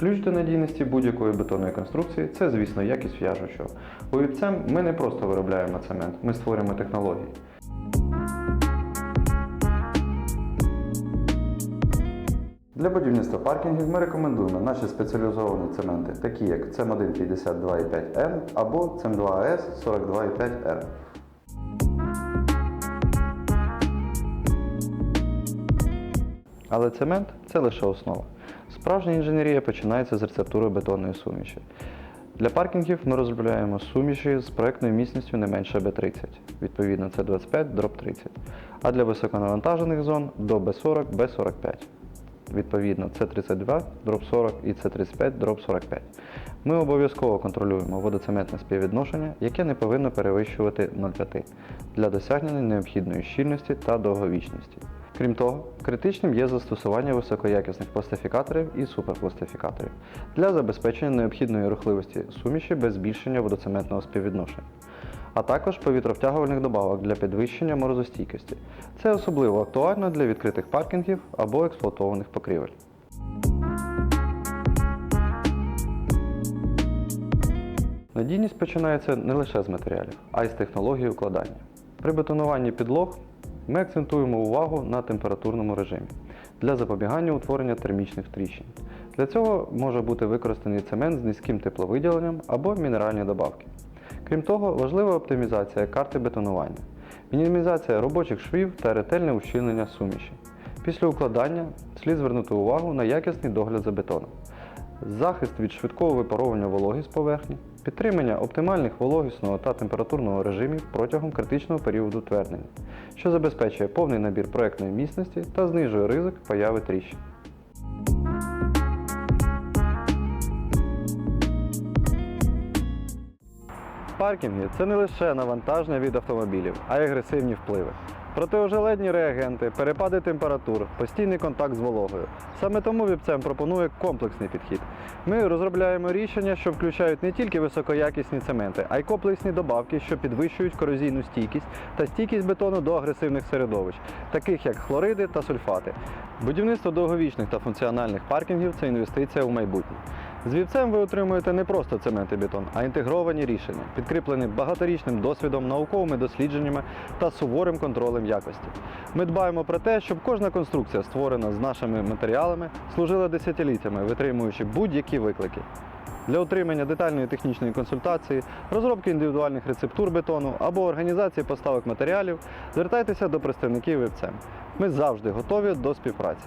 Ключ до надійності будь-якої бетонної конструкції це, звісно, якість в'яжучого. У Віпцем ми не просто виробляємо цемент, ми створюємо технології. Для будівництва паркінгів ми рекомендуємо наші спеціалізовані цементи, такі як CEM1 52,5N або CEM2AS 42,5R. Але цемент це лише основа. Справжня інженерія починається з рецептури бетонної суміші. Для паркінгів ми розробляємо суміші з проектною міцністю не менше B30, відповідно це 25 дроб 30. А для високонавантажених зон до B40 B45. Відповідно, це 32 дроб 40 і це 35 дроб 45. Ми обов'язково контролюємо водоцементне співвідношення, яке не повинно перевищувати 0,5 для досягнення необхідної щільності та довговічності. Крім того, критичним є застосування високоякісних пластифікаторів і суперпластифікаторів для забезпечення необхідної рухливості суміші без збільшення водоцементного співвідношення, а також повітровтягувальних добавок для підвищення морозостійкості. Це особливо актуально для відкритих паркінгів або експлуатованих покрівель. Надійність починається не лише з матеріалів, а й з технології укладання. При бетонуванні підлог ми акцентуємо увагу на температурному режимі для запобігання утворення термічних тріщин. Для цього може бути використаний цемент з низьким тепловиділенням або мінеральні добавки. Крім того, важлива оптимізація карти бетонування, мінімізація робочих швів та ретельне ущільнення суміші. Після укладання слід звернути увагу на якісний догляд за бетоном захист від швидкого випаровування вологи з поверхні, підтримання оптимальних вологісного та температурного режимів протягом критичного періоду тверднення, що забезпечує повний набір проектної міцності та знижує ризик появи тріщин. Паркінги це не лише навантаження від автомобілів, а й агресивні впливи. Протиожеледні реагенти, перепади температур, постійний контакт з вологою. Саме тому Віпцем пропонує комплексний підхід. Ми розробляємо рішення, що включають не тільки високоякісні цементи, а й комплексні добавки, що підвищують корозійну стійкість та стійкість бетону до агресивних середовищ, таких як хлориди та сульфати. Будівництво довговічних та функціональних паркінгів це інвестиція у майбутнє. З вівцем ви отримуєте не просто цемент і бетон, а інтегровані рішення, підкріплені багаторічним досвідом, науковими дослідженнями та суворим контролем якості. Ми дбаємо про те, щоб кожна конструкція, створена з нашими матеріалами, служила десятиліттями, витримуючи будь-які виклики. Для отримання детальної технічної консультації, розробки індивідуальних рецептур бетону або організації поставок матеріалів звертайтеся до представників вебцем. Ми завжди готові до співпраці.